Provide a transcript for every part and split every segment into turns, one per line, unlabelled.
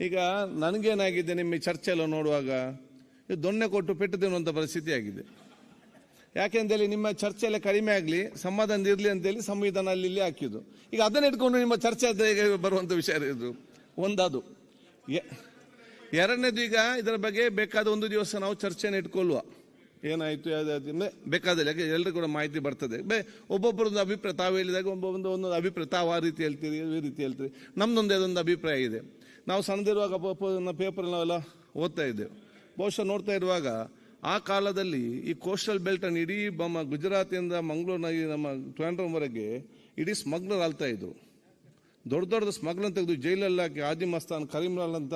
ಈಗ ನನಗೇನಾಗಿದೆ ನಿಮ್ಮ ಈ ಚರ್ಚೆ ಎಲ್ಲ ನೋಡುವಾಗ? ಇದು ದೊಣ್ಣೆ ಕೊಟ್ಟು ಪೆಟ್ಟು ತಿನ್ನುವಂಥ ಪರಿಸ್ಥಿತಿ ಆಗಿದೆ. ಯಾಕೆಂದೇಳಿ ನಿಮ್ಮ ಚರ್ಚೆ ಎಲ್ಲ ಕಡಿಮೆ ಆಗಲಿ, ಸಮಾಧಾನ ಇರಲಿ ಅಂತೇಳಿ ಸಂವಿಧಾನ ಅಲ್ಲಿ ಇಲ್ಲಿ ಹಾಕಿದ್ದು. ಈಗ ಅದನ್ನ ಇಟ್ಕೊಂಡು ನಿಮ್ಮ ಚರ್ಚೆ ಬರುವಂಥ ವಿಷಯ ಇದು. ಒಂದದು. ಎರಡನೇದು ಈಗ ಇದರ ಬಗ್ಗೆ ಬೇಕಾದ ಒಂದು ದಿವಸ ನಾವು ಚರ್ಚೆನ ಇಟ್ಕೊಳ್ಳುವ. ಏನಾಯಿತು ಯಾವ್ದಾಯ್ತು ಅಂದ್ರೆ ಬೇಕಾದಲ್ಲಿ ಯಾಕೆ ಎಲ್ಲರೂ ಕೂಡ ಮಾಹಿತಿ ಬರ್ತದೆ. ಬೇ ಒಬ್ಬೊಬ್ಬರೊಂದು ಅಭಿಪ್ರಾಯ, ತಾವು ಹೇಳಿದಾಗ ಒಬ್ಬ, ಒಂದು ಒಂದೊಂದು ಅಭಿಪ್ರಾಯ, ತಾವು ಆ ರೀತಿ ಹೇಳ್ತೀರಿ, ಈ ರೀತಿ ಹೇಳ್ತೀರಿ. ನಮ್ದೊಂದು ಅದೊಂದು ಅಭಿಪ್ರಾಯ ಇದೆ. ನಾವು ಸಣ್ಣದಿರುವಾಗ ಪೇಪರ್ ನಾವೆಲ್ಲ ಓದ್ತಾ ಇದ್ದೇವೆ. ಬಹುಶಃ ನೋಡ್ತಾ ಇರುವಾಗ ಆ ಕಾಲದಲ್ಲಿ ಈ ಕೋಸ್ಟಲ್ ಬೆಲ್ಟ್ ಅನ್ನು ಇಡೀ ನಮ್ಮ ಗುಜರಾತಿಂದ ಮಂಗಳೂರಿನಾಗಿ ನಮ್ಮ ಟ್ವೆಂಡ್ರಮ್ವರೆಗೆ ಇಡೀ ಸ್ಮಗ್ಲರ್ ಆಳ್ತಾ ಇದ್ರು. ದೊಡ್ಡ ದೊಡ್ಡ ಸ್ಮಗ್ಲರ್ ತೆಗೆದು ಜೈಲಲ್ಲಿ ಹಾಕಿ ಆದಿ ಮಸ್ತಾನ್ ಕರೀಂಲಾಲ್ ಅಂತ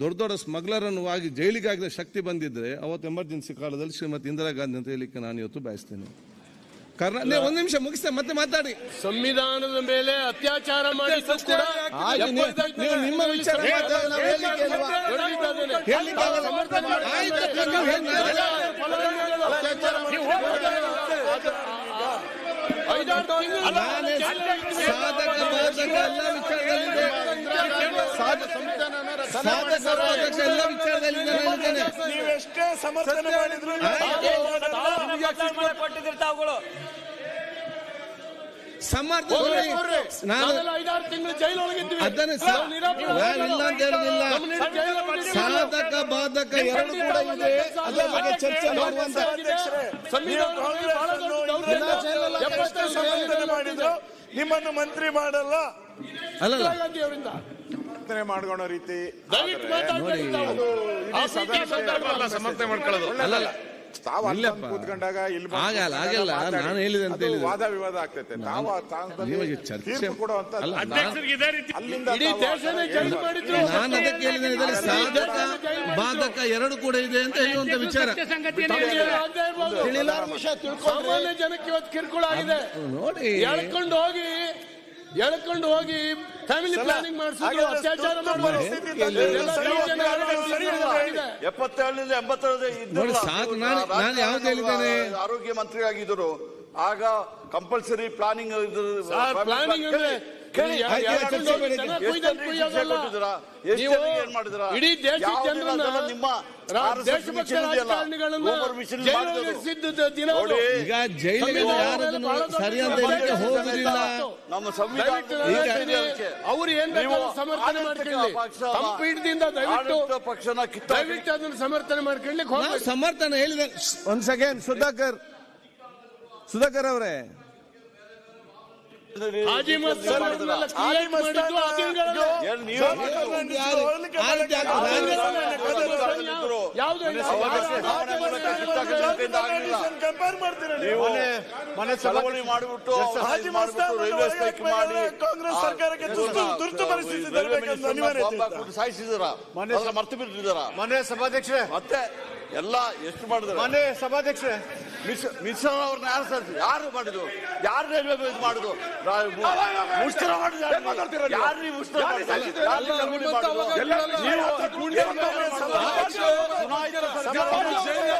ದೊಡ್ಡ ದೊಡ್ಡ ಸ್ಮಗ್ಲರ್ ಅನ್ನು ಆಗಿ ಜೈಲಿಗೆ ಶಕ್ತಿ ಬಂದಿದ್ದರೆ ಅವತ್ತು ಎಮರ್ಜೆನ್ಸಿ ಕಾಲದಲ್ಲಿ ಶ್ರೀಮತಿ ಇಂದಿರಾ ಗಾಂಧಿ ಅಂತ ಹೇಳಿಕ್ಕೆ ನಾನು ಇವತ್ತು ಬಯಸ್ತೇನೆ. ಕರ್ನಾ ಒಂದ್ ನಿಮಿಷ ಮುಗಿಸ್ತೇ ಮತ್ತೆ ಮಾತಾಡಿ.
ಸಂವಿಧಾನದ ಮೇಲೆ ಅತ್ಯಾಚಾರ
ಮಾಡಿ ನೀವು- ನಿಮ್ಮ ವಿಚಾರ ಸಾಧಕ ಬಾಧಕ ಎಲ್ಲ ಬಾಧಕ ಎಲ್ಲ ವಿಚಾರದಲ್ಲಿ
ನೀವೆಷ್ಟೇ ಸಮರ್ಥನೆ ಮಾಡಿದ್ರು
ಸಮರ್ಥ ನಾನು
ಐದಾರು ತಿಂಗಳು ಜೈಲೊಳಗಿದ್ವಿ
ಅದನ್ನೇ ಸ-
ನಾವು ನಿರಾಪರಾಧ
ನಾನು ಇಲ್ಲ ಅಂತ ಹೇಳುದಿಲ್ಲ.
ನಮ್ಮನ್ನ ಜೈಲಲ್ಲಿ
ಸಾಧಕ ಬಾಧಕ ಎರಡು ಕೂಡ ಇದೆ. ಅದರ ಬಗ್ಗೆ ಚರ್ಚೆ ಮಾಡುವಂತ
ಮಾಡಿದ್ರು. ನಿಮ್ಮನ್ನು ಮಂತ್ರಿ ಮಾಡಲ್ಲ.
ಅಲ್ಲ
ಗಾಂಧಿ ಅವರಿಂದ.
ಸಮರ್ಥನೆ ಮಾಡ್ಕೊಳ್ಳೋ ರೀತಿ.
ಸಮರ್ಥನೆ ಮಾಡ್ಕೊಳ್ಳೋದು.
ಅಲ್ಲಲ್ಲ
ತಾವು ಅಲ್ಲಿ ಕೂತ್ಕೊಂಡಾಗ ಇಲ್ಲಿ
ಆಗಲ್ಲ, ಆಗಲ್ಲ. ನಾನು ಹೇಳಿದೆ ಅಂತ
ಅದು ವಾದ ವಿವಾದ ಆಗ್ತೈತೆ. ತಾವು ಆ ಸ್ಥಾನದಲ್ಲಿ
ಚರ್ಚೆ
ಕೊಡುವಂತ ಅಲ್ಲಿಂದ
ನಾನು ಅದಕ್ಕೆ ಹೇಳಿದ್ದೇನೆ ಇದರಲ್ಲಿ ಸಾಧಕ ಬಾಧಕ ಎರಡು ಕೂಡ ಇದೆ ಅಂತ ಹೇಳುವಂತ ವಿಚಾರ.
ಸಾಮಾನ್ಯ ಜನಕ್ಕೆ ಇವತ್ತು ಕಿರುಕುಳ ಆಗಿದೆ.
ನೋಡಿ.
ಹೇಳ್ಕೊಂಡು ಹೋಗಿ ಎಳ್ಕೊಂಡು ಹೋಗಿ ಫ್ಯಾಮಿಲಿ ಪ್ಲಾನಿಂಗ್ ಮಾಡಿಸಿದ್ರು ಅತ್ಯಾಚಾರ
ಎಪ್ಪತ್ತೇಳರಿಂದ ಎಂಬತ್ತೇಳರಿಂದ? ಆರೋಗ್ಯ ಮಂತ್ರಿ ಆಗಿದ್ರು ಆಗ ಕಂಪಲ್ಸರಿ ಪ್ಲಾನಿಂಗ್
ಪ್ಲಾನಿಂಗ್ ಇಡೀ ಜನರನ್ನ
ನಿಮ್ಮ
ದೇಶಭಕ್ತ ರಾಜಕಾರಣಿಗಳನ್ನ ದಿನ
ಈಗ ಜೈಲಿಗೆ ಯಾರನ್ನು ಸರಿ ಅಂತ ಹೇಳಲಿಕ್ಕೆ ಹೋಗುದಿಲ್ಲ
ನಮ್ಮ ಸಂವಿಧಾನ
ಏನ್ ಸಮರ್ಥನೆ ಮಾಡ್ಕೊಳ್ಳಿ. ಪೀಠದಿಂದ ದಯವಿಟ್ಟು
ಪಕ್ಷನ ಕಿತ್ತಾಕಿ
ದಯವಿಟ್ಟು ಅದನ್ನು ಸಮರ್ಥನೆ ಮಾಡ್ಕೊಳ್ಳಿಕ್ಕೆ
ಸಮರ್ಥನೆ ಹೇಳಿದೆ ಒಂದ್ ಸೆಕೆಂಡ್ ಸುಧಾಕರ್ ಸುಧಾಕರ್ ಅವರೇ
ಹಾಜಿ ಮಸ್ತಾನ್ ಅವ್ರನ್ನೆಲ್ಲ create ಮಾಡಿದ್ದು ಆದಿಲ್ಗಳನ್ನ
ಏನ್ ನೀವೇ
ಯಾವ್ದು ಇಲ್ಲ.
ಕಂಪೇರ್ ಮಾಡ್ತೀರಾ
ನೀವು
ಮನೆ
ಚಳವಳಿ ಮಾಡಿಬಿಟ್ಟು
ಹಾಜಿ
ರೈಲ್ವೆ ಸ್ಟ್ರೈಕ್ ಮಾಡಿ
ಕಾಂಗ್ರೆಸ್ ಸರ್ಕಾರಕ್ಕೆ ತುರ್ತು- ಪರಿಸ್ಥಿತಿ
ಸಾಯಿಸಿದಾರ ಅದನ್ನ ಮರ್ತು ಬಿಟ್ಟಿದ್ದಾರ?
ಮನೆ ಸಭಾಧ್ಯಕ್ಷರೇ.
ಮತ್ತೆ ಎಲ್ಲ ಎಷ್ಟು ಮಾಡಿದ್ರು
ಮನೆ ಸಭಾಧ್ಯಕ್ಷರೇ.
ಮಿಶ್ರ ಅವ್ರನ್ನ ಯಾರು ಸರ್ ಯಾರು ಮಾಡಿದ್ರು ಯಾರು ರೈಲ್ವೆ ಇದು ಮಾಡುದು ಮುಷ್ಕರ ಮಾಡಿದ್ರು. ಯಾರು ನೀವು ಮುಷ್ಕರ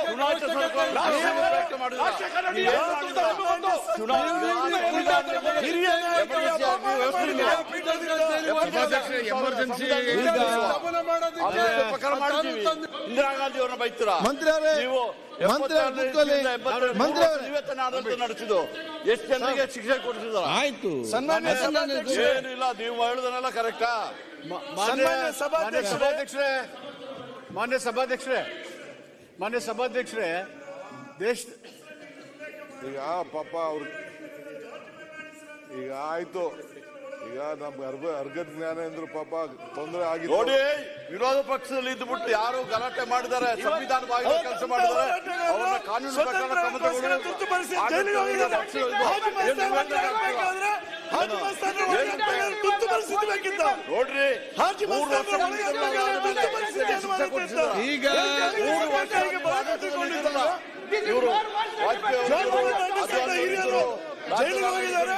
ಚುನಾಯಿತ ಸರ್ಕಾರ ಚುನಾಯಿತ
ಎಮರ್ಜೆನ್ಸಿ
ಇಂದಿರಾ ಗಾಂಧಿ ಅವ್ರನ್ನ ಬೈತೀರಾ
ಮಂತ್ರಿ ಅವರೇ
ನೀವು
ಮಂತ್ರಿ
ನಡೆಸಿದ್ದು ಎಷ್ಟು ಜನರಿಗೆ ಶಿಕ್ಷೆ
ಆಯ್ತು
ಏನಿಲ್ಲ ನೀವು ಹೇಳುದನ್ನೆಲ್ಲ ಕರೆಕ್ಟಾ
ಸಭಾಧ್ಯಕ್ಷರೇ
ಮಾನ್ಯ ಸಭಾಧ್ಯಕ್ಷರೇ ಮಾನ್ಯ ಸಭಾಧ್ಯಕ್ಷರೇ ದೇಶ
ಈಗ ಪಾಪ ಅವ್ರು ಈಗ ಆಯ್ತು ಈಗ ನಮ್ಗೆ ಅರ್ಗ ಅರ್ಗದ ಜ್ಞಾನೇಂದ್ರ ಪಾಪ ತೊಂದರೆ ಆಗಿದೆ
ನೋಡಿ ವಿರೋಧ ಪಕ್ಷದಲ್ಲಿ ಇದ್ಬಿಟ್ಟು ಯಾರು ಗಲಾಟೆ ಮಾಡಿದ್ದಾರೆ ಸಂವಿಧಾನ ಕೆಲಸ ಮಾಡಿದ್ದಾರೆ ಅವರ ಕಾನೂನು ಪ್ರಕಾರ ಕ್ರಮ ನೋಡ್ರಿ.
ಈಗ
ಮೂರು ವರ್ಷ ಇವರು ವಾಜಪೇಯಿ
ಜೈಲಿಗೆ ಹೋಗಿದ್ದಾರೆ.